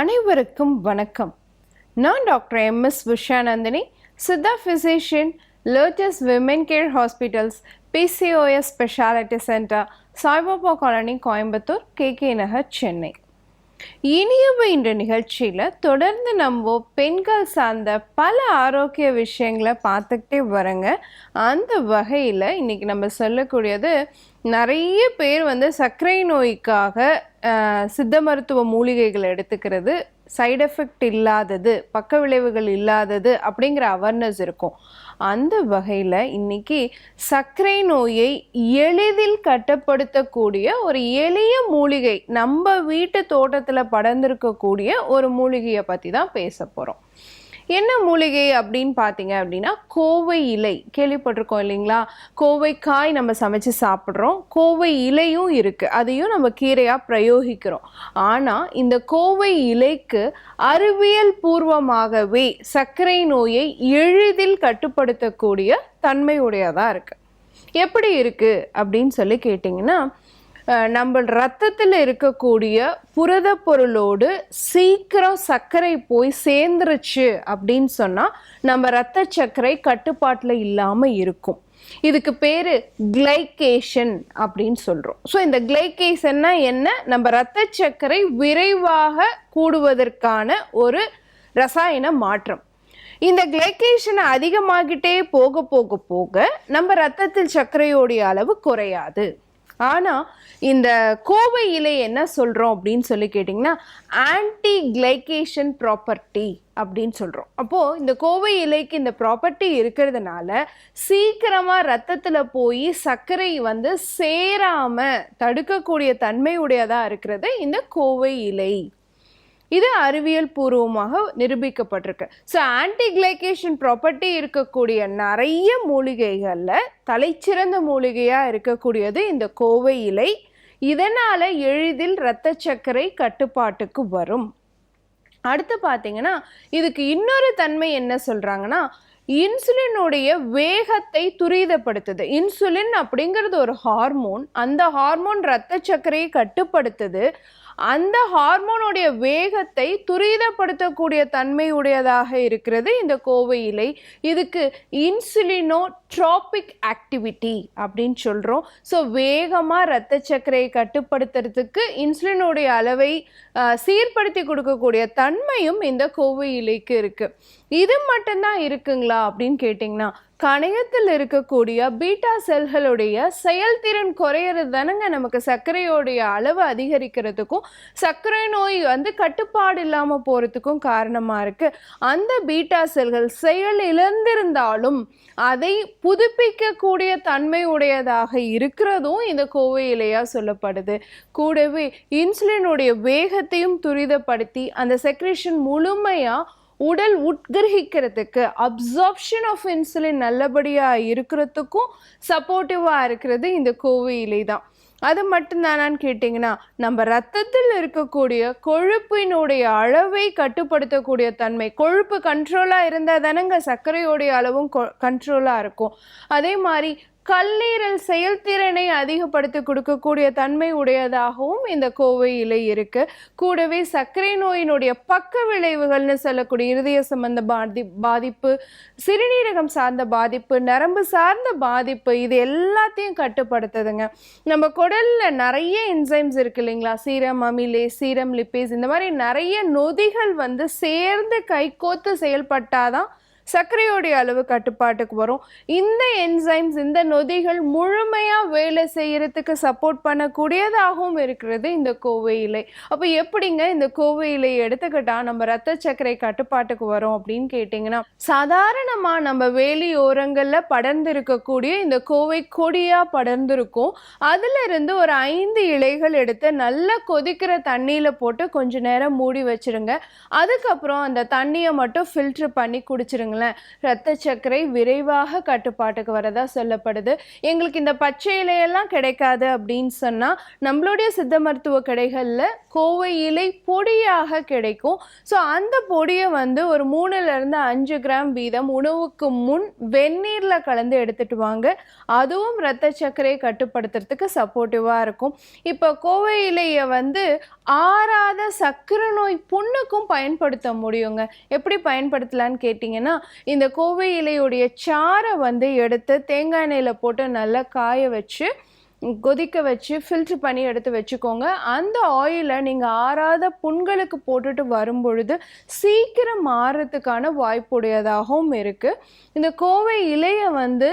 அனைவருக்கும் வணக்கம். நான் doctor M. S. Vishanandhini Siddha physician Lotus women care hospitals PCOS speciality centre Saibaba colony Coimbatore KK Nagar Chennai. இனியவை என்ற நிகழ்ச்சியில் தொடர்ந்து நம்ம பெண்கள் சார்ந்த பல ஆரோக்கிய விஷயங்களை பார்த்துக்கிட்டே வரங்க. அந்த வகையில் இன்றைக்கி நம்ம சொல்லக்கூடியது நிறைய பேர் வந்து சர்க்கரை நோய்க்காக சித்த மருத்துவ மூலிகைகள் எடுத்துக்கிறது. சைடு எஃபெக்ட் இல்லாதது பக்க விளைவுகள் இல்லாதது அப்படிங்கிற அவேர்னஸ் இருக்கும். அந்த வகையில் இன்னைக்கு சர்க்கரை நோயை எளிதில் கட்டுப்படுத்தக்கூடிய ஒரு எளிய மூலிகை நம்ம வீட்டு தோட்டத்தில் படர்ந்திருக்கக்கூடிய ஒரு மூலிகையை பற்றி தான் பேச போகிறோம் என்ன மூலிகை அப்படின்னு பார்த்தீங்க அப்படின்னா கோவை இலை. கேள்விப்பட்டிருக்கோம் இல்லைங்களா? கோவை காய் நம்ம சமைச்சு சாப்பிட்றோம். கோவை இலையும் இருக்குது அதையும் நம்ம கீரையாக பிரயோகிக்கிறோம். ஆனால் இந்த கோவை இலைக்கு அறிவியல் பூர்வமாகவே சர்க்கரை நோயை எளிதில் கட்டுப்படுத்தக்கூடிய தன்மையுடையதாக இருக்குது எப்படி இருக்குது அப்படின்னு சொல்லி கேட்டிங்கன்னா நம்ம ரத்தத்தில் இருக்கக்கூடிய புரத பொருளோடு சீக்கிரம் சர்க்கரை போய் சேர்ந்துருச்சு அப்படின்னு சொன்னால் நம்ம ரத்த சர்க்கரை கட்டுப்பாட்டில் இல்லாமல் இருக்கும். இதுக்கு பேர் கிளைகேஷன் அப்படின்னு சொல்கிறோம் ஸோ இந்த கிளைகேஷன்னா என்ன? நம்ம ரத்த சர்க்கரை விரைவாக கூடுவதற்கான ஒரு ரசாயன மாற்றம். இந்த கிளைகேஷன் அதிகமாகிட்டே போக போக போக நம்ம ரத்தத்தில் சர்க்கரையோடைய அளவு குறையாது. ஆனால் இந்த கோவை இலை என்ன சொல்கிறோம் அப்படின்னு சொல்லி கேட்டிங்கன்னா ஆன்டி கிளைகேஷன் ப்ராப்பர்ட்டி அப்படின்னு சொல்கிறோம் அப்போது இந்த கோவை இலைக்கு இந்த ப்ராப்பர்ட்டி இருக்கிறதுனால சீக்கிரமாக ரத்தத்தில் போய் சர்க்கரை வந்து சேராமல் தடுக்கக்கூடிய தன்மையுடையதாக இருக்கிறது இந்த கோவை இலை. இது அறிவியல் பூர்வமாக நிரூபிக்கப்பட்டிருக்கு. ஸோ ஆன்டிகிளைகேஷன் ப்ராப்பர்ட்டி இருக்கக்கூடிய நிறைய மூலிகைகளில் தலைச்சிறந்த மூலிகையாக இருக்கக்கூடியது இந்த கோவை இலை. இதனால் எளிதில் இரத்த சர்க்கரை கட்டுப்பாட்டுக்கு வரும். அடுத்து பார்த்தீங்கன்னா இதுக்கு இன்னொரு தன்மை என்ன சொல்கிறாங்கன்னா இன்சுலினுடைய வேகத்தை துரிதப்படுத்துது. இன்சுலின் அப்படிங்கிறது ஒரு ஹார்மோன். அந்த ஹார்மோன் இரத்த சர்க்கரையை கட்டுப்படுத்துது. அந்த ஹார்மோனுடைய வேகத்தை துரிதப்படுத்தக்கூடிய தன்மை உடையதாக இருக்கிறது இந்த கோவை இலை. இதுக்கு இன்சுலினோ ட்ராபிக் ஆக்டிவிட்டி அப்படின்னு சொல்கிறோம் ஸோ வேகமாக இரத்த சர்க்கரையை கட்டுப்படுத்துறதுக்கு இன்சுலினுடைய அளவை சீர்படுத்தி கொடுக்கக்கூடிய தன்மையும் இந்த கோவை இலைக்கு இருக்குது இது மட்டும்தான் இருக்குங்களா அப்படின்னு கேட்டிங்கன்னா கணையத்தில் இருக்கக்கூடிய பீட்டா செல்களுடைய செயல்திறன் குறையிறது தானங்க. நமக்கு சர்க்கரையோடைய அளவு அதிகரிக்கிறதுக்கும் சர்க்கரை நோய் வந்து கட்டுப்பாடு இல்லாமல் போகிறதுக்கும் காரணமாக இருக்குது அந்த பீட்டா செல்கள் செயல் இழந்திருந்தாலும் அதை புதுப்பிக்கக்கூடிய தன்மை உடையதாக இருக்கிறதும் இந்த கோவையிலையாக சொல்லப்படுது. கூடவே இன்சுலினுடைய வேகத்தையும் துரிதப்படுத்தி அந்த செக்ரேஷன் முழுமையாக உடல் உட்கிரகிக்கிறதுக்கு அப்சார்ப்ஷன் ஆஃப் இன்சுலின் நல்லபடியாக இருக்கிறதுக்கும் சப்போர்ட்டிவாக இருக்கிறது இந்த கோவிலே தான் அது மட்டும்தானான்னு கேட்டிங்கன்னா நம்ம ரத்தத்தில் இருக்கக்கூடிய கொழுப்பினுடைய அளவை கட்டுப்படுத்தக்கூடிய தன்மை கொழுப்பு கண்ட்ரோலாக இருந்தால் தானேங்க சர்க்கரையோடைய அளவும் கண்ட்ரோலாக இருக்கும். அதே மாதிரி கல்லீரல் செயல்திறனை அதிகப்படுத்தி கொடுக்கக்கூடிய தன்மை உடையதாகவும் இந்த கோவை இலை இருக்கு. கூடவே சர்க்கரை நோயினுடைய பக்க விளைவுகள்னு சொல்லக்கூடிய இருதய சம்பந்த பாதி பாதிப்பு சிறுநீரகம் சார்ந்த பாதிப்பு நரம்பு சார்ந்த பாதிப்பு இது எல்லாத்தையும் கட்டுப்படுத்துதுங்க. நம்ம குடல்ல நிறைய என்சைம்ஸ் இருக்கு இல்லைங்களா? சீரம் அமிலே சீரம் லிப்பேஸ் இந்த மாதிரி நிறைய நொதிகள் வந்து சேர்ந்து கைகோத்து செயல்பட்டாதான் சர்க்கரையோடைய அளவு கட்டுப்பாட்டுக்கு வரும். இந்த என்சைம்ஸ் இந்த நொதிகள் முழுமையாக வேலை செய்கிறதுக்கு சப்போர்ட் பண்ணக்கூடியதாகவும் இருக்கிறது இந்த கோவை இலை. அப்போ எப்படிங்க இந்த கோவை இலை எடுத்துக்கிட்டால் நம்ம ரத்த சர்க்கரை கட்டுப்பாட்டுக்கு வரும் அப்படின்னு கேட்டிங்கன்னா சாதாரணமாக நம்ம வேலி ஓரங்களில் படர்ந்து இருக்கக்கூடிய இந்த கோவை கொடியாக படர்ந்திருக்கும். அதிலிருந்து ஒரு ஐந்து இலைகள் எடுத்து நல்லா கொதிக்கிற தண்ணியில் போட்டு கொஞ்ச நேரம் மூடி வச்சுருங்க. அதுக்கப்புறம் அந்த தண்ணியை மட்டும் ஃபில்ட்ரு பண்ணி குடிச்சிருங்க. வச்சுக்கோங்களேன் ரத்த சர்க்கரை விரைவாக கட்டுப்பாட்டுக்கு வரதா சொல்லப்படுது. எங்களுக்கு இந்த பச்சை இலையெல்லாம் கிடைக்காது அப்படின்னு சொன்னால் நம்மளுடைய சித்த மருத்துவ கடைகளில் கோவை இலை பொடியாக கிடைக்கும். ஸோ அந்த பொடியை வந்து ஒரு மூணுலேருந்து அஞ்சு கிராம் வீதம் உணவுக்கு முன் வெந்நீரில் கலந்து எடுத்துட்டு வாங்க. அதுவும் ரத்த சர்க்கரையை கட்டுப்படுத்துறதுக்கு சப்போர்ட்டிவாக இருக்கும். இப்போ கோவை இலையை வந்து ஆறாத சக்கரை நோய் புண்ணுக்கும் பயன்படுத்த முடியுங்க. எப்படி பயன்படுத்தலான்னு கேட்டிங்கன்னா இந்த கோவை இலையுடைய சாறை வந்து எடுத்து தேங்காய் எண்ணெயில் போட்டு நல்லா காய வச்சு கொதிக்க வச்சு ஃபில்டர் பண்ணி எடுத்து வச்சுக்கோங்க. அந்த ஆயிலை நீங்கள் ஆறாத புண்களுக்கு போட்டுட்டு வரும்பொழுது சீக்கிரம் மாறுறதுக்கான வாய்ப்புடையதாகவும் இருக்குது இந்த கோவை இலையை வந்து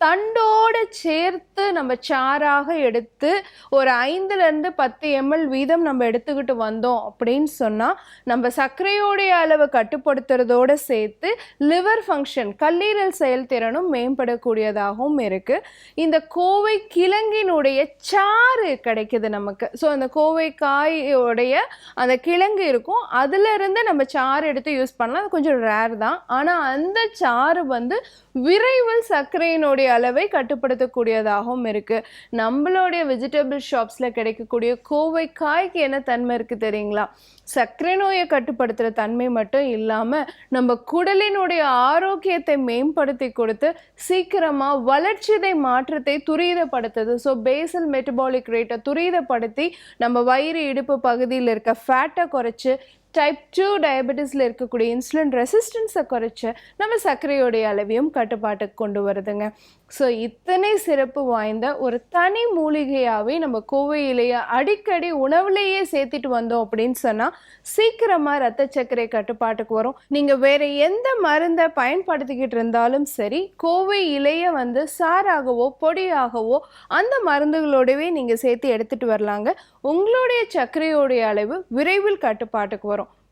தண்டோடு சேர்த்து நம்ம சாறாக எடுத்து ஒரு ஐந்துலேருந்து பத்து எம்எல் வீதம் நம்ம எடுத்துக்கிட்டு வந்தோம் அப்படின்னு சொன்னால் நம்ம சர்க்கரையோடைய அளவை கட்டுப்படுத்துறதோடு சேர்த்து லிவர் ஃபங்க்ஷன் கல்லீரல் செயல்திறனும் மேம்படக்கூடியதாகவும் இருக்குது இந்த கோவை கிழங்கினுடைய சாறு கிடைக்குது நமக்கு. ஸோ அந்த கோவை காயோடைய அந்த கிழங்கு இருக்கும். அதுலேருந்து நம்ம சாறு எடுத்து யூஸ் பண்ணலாம். அது கொஞ்சம் ரேர் தான். ஆனால் அந்த சாறு வந்து விரைவில் சர்க்கரையினுடைய அளவை கட்டுப்படுத்தக்கூடியதாகவும் இருக்குது நம்மளுடைய வெஜிடபிள் ஷாப்ஸில் கிடைக்கக்கூடிய கோவை காய்க்கு என்ன தன்மை இருக்குது தெரியுங்களா? சர்க்கரை நோயை கட்டுப்படுத்துகிற தன்மை மட்டும் இல்லாமல் நம்ம குடலினுடைய ஆரோக்கியத்தை மேம்படுத்தி கொடுத்து சீக்கிரமாக வளர்ச்சிதை மாற்றத்தை துரிதப்படுத்துது. ஸோ பேசல் மெட்டபாலிக் ரேட்டை துரிதப்படுத்தி நம்ம வயிறு இடுப்பு பகுதியில் இருக்க ஃபேட்டை குறைச்சி டைப் டூ டயபெட்டிஸில் இருக்கக்கூடிய இன்சுலின் ரெசிஸ்டன்ஸை குறைச்சி நம்ம சர்க்கரையோடைய அளவையும் கட்டுப்பாட்டுக்கு கொண்டு வருதுங்க. ஸோ இத்தனை சிறப்பு வாய்ந்த ஒரு தனி மூலிகையாகவே நம்ம கோவையிலேயே அடிக்கடி உணவுலேயே சேர்த்துட்டு வந்தோம் அப்படின்னு சொன்னால் சீக்கிரமாக ரத்த சர்க்கரை கட்டுப்பாட்டுக்கு வரும். நீங்கள் வேறு எந்த மருந்தை பயன்படுத்திக்கிட்டு இருந்தாலும் சரி கோவை இலையை வந்து சாராகவோ பொடியாகவோ அந்த மருந்துகளோடவே நீங்கள் சேர்த்து எடுத்துகிட்டு வரலாங்க. உங்களுடைய சர்க்கரையோடைய அளவு விரைவில் கட்டுப்பாட்டுக்கு வரும்.